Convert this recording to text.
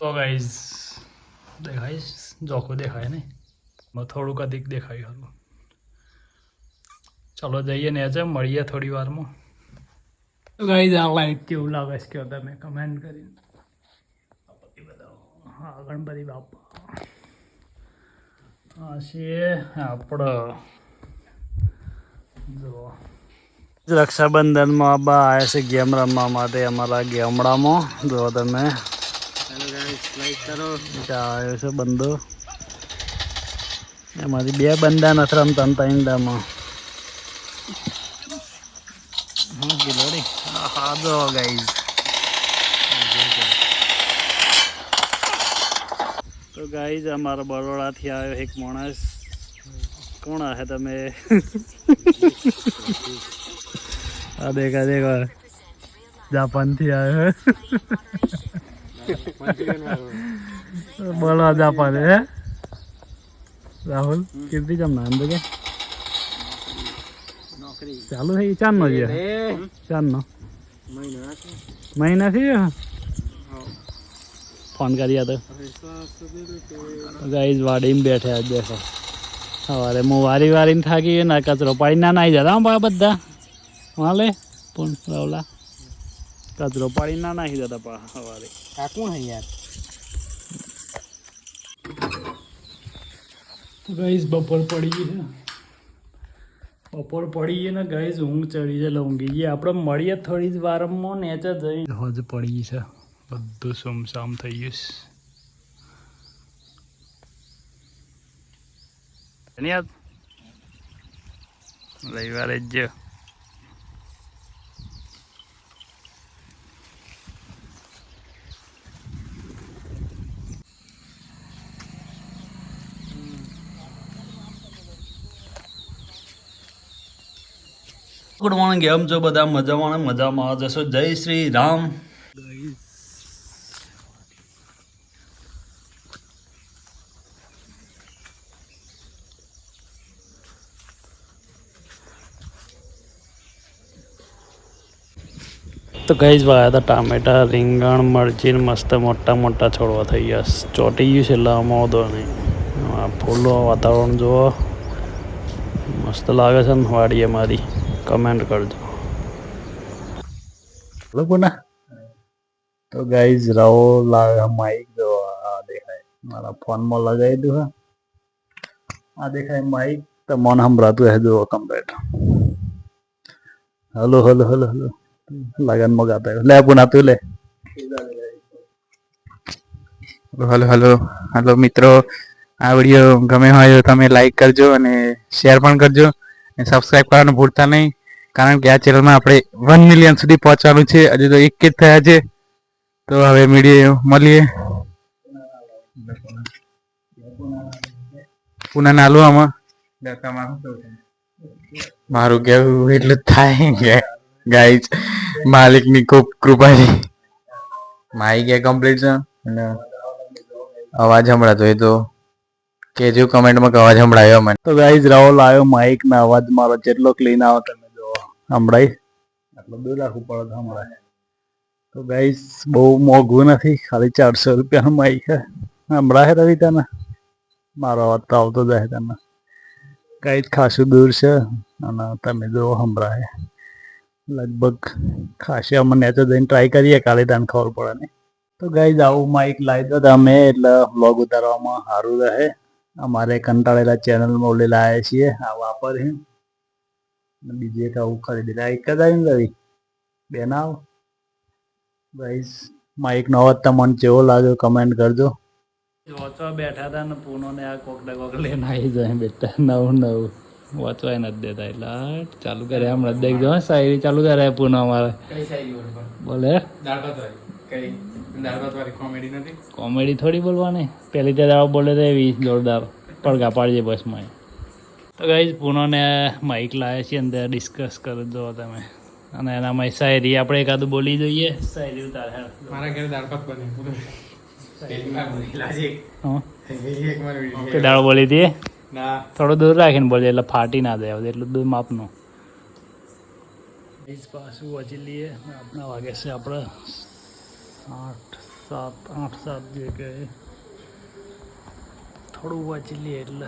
તો ગાઈઝ દેખાય ચોખ્ખું દેખાય નહીં. થોડુંક અધિક દેખાયું હતું ચાલો જઈએ ને આજે મળીએ થોડી વારમાં. તો ગાઈઝ આ લાઈટ કેવું લાગે છે કહો તમે કમેન્ટ કરીને. હા, ગણપતિ બાપા. હા છે આપણો જુઓ રક્ષાબંધનમાં બા આવ્યા છે ગેમ રમવા માટે અમારા ગેમડામાં. જો તમે આવ્યો છે બંદો એમાંથી બે બંદા નથી રમતા ને ત્રણ દામાં. હા ગિલોડી હા જો ગાઈઝ તો ગાઈઝ અમારા બરોડાથી આવ્યો એક માણસ. કોણ હે તમે? આ દેખા દેખા. જાપાનથી આવ્યો. બોલો જાપાન હે? રાહુલ કીર્તિ જમ નામ તો ચાલુ થઈ ચારનો છે? ચારનો? મહિનાથી ફોન કર્યા તો. ગાઈઝ વાડીમાં બેઠા આજ દેખો સવારે હું વારી વારીને થાકી ને કચરો પાડી ના નાઈ જતા બધા. વાલે પણ રાવલા. કચરો પાડી ના નાખી દેતા પા સવારે. આ કોણ હે યાર? તો ગાઈઝ બપોર પડી ગઈ છે બપોર પડી ગઈ ને ગાઈઝ ઊંઘ ચડી છે એટલે ઊંઘી ગઈ. આપણે મળીએ થોડી જ વારમાં નેચે જઈ હજ પડી ગઈ છે. બધું સુમસામ થઈ ગયું છે. રવિવારે જ. ગુડ મોર્નિંગ કેમ છો બધા? મજામાં મજામાં જશો જય શ્રી રામ. તો ગઈ જ વાયા હતા ટામેટા, રીંગણ મરચી મસ્ત મોટા મોટા છોડવા થઈ ગયા. ચોટી ગયું છે, એટલે આમાં વધો નહીં. ફૂલો વાતાવરણ જુઓ. મસ્ત લાગે છે ને વાડીએ મારી. કમેન્ટ કરજો. લોકો ના તો ગાઈઝ રવો લાગે માઇક જો આ દેખાય. મારા ફોનમાં લગાવી દઉં હા આ દેખાય માઇક તો મન સંભળાતું હે જો complete hello hello hello hello. લગનમાં ગાતા લે પુના તું લે. Hello hello. હલો મિત્રો. આ વીડિયો ગમે હોય તો તમે લાઈક કરજો અને શેર પણ કરજો. અને સબસ્ક્રાઇબ કરવાનું ભૂલતા નહીં. કારણ કે આ ચેનલમાં આપણે વન મિલિયન સુધી પહોંચવાનું છે. હજુ તો એક જ થયા છે. તો હવે મીડિયા મળીએ. પુના નાલું આમાં. મારું કેવું એટલું થાય ગાઈઝ માલિકની ખૂબ કૃપા છે મારી કે કમ્પ્લીટ છે. અને અવાજ સંભળાતો હોય તો કેજો કમેન્ટમાં અવાજ સંભળાયો મને. તો ગાઈઝ રાહુલ આવ્યો માઇક ના અવાજ મારો જેટલો ક્લીન આવે સંભળાય આટલો દૂર રાખવું પડે સંભળાય તો ગાઈઝ બહુ મોંઘું નથી, ખાલી ચારસો રૂપિયાનું માઈક છે. સંભળાય રવિ તને. મારો અવાજ તો આવતો જાય તને. ગાઈઝ ખાસું દૂર છે અને તમે જો હે લગભગ ખાસી અમે નેચર જઈને ટ્રાય કરીએ, કાલે તને ખબર પડે ને તો ગાઈઝ આવું માઈક લાવી દો તમે, એટલે વ્લોગ ઉતારવામાં સારું રહે. અમારે કંટાળેલા ચેનલમાં ઓલે લાવીએ છીએ, આ વાપરીએ. બીજું એક આવું ખરીદેલા એક જ આવીને રવિ બે આવ ગાઈઝ માઇક નો અવાજ તમને કેવો લાગ્યો કમેન્ટ કરજો. વાંચવા બેઠા હતા ને પૂનો ને આ કોકડા કોક લઈને આવી જાય બેટા. નવું નવું. વાંચવાય નથી દેતા એટલે ચાલુ કરે હમણાં જ દેખજો શાયરી ચાલુ કરે પૂનો અમારે. બોલે કોમેડી થોડી બોલવાની. પેલી તે દાડો બોલે તો એવી જોરદાર. પડઘા પાડજે બસમાં તો ગાઈઝ પૂનોને માઇક લાવે છે અંદર ડિસ્કસ કરો જો તમે. અને એનામાં શાયરી આપણે એકાદું બોલી જોઈએ. શાયરી ઉતારે. મારા ઘરે દાળ ભાત બને દાળ બોલી દઈએ. ના. થોડું દૂર રાખીને બોલીએ એટલે ફાટી ના જાય એટલું દૂર માપનું. પાછું વાંચી લઈએ. આપણા વાગે છે આપણે આઠ સાત આઠ સાત જે કહે. થોડું વાંચી લઈએ એટલે.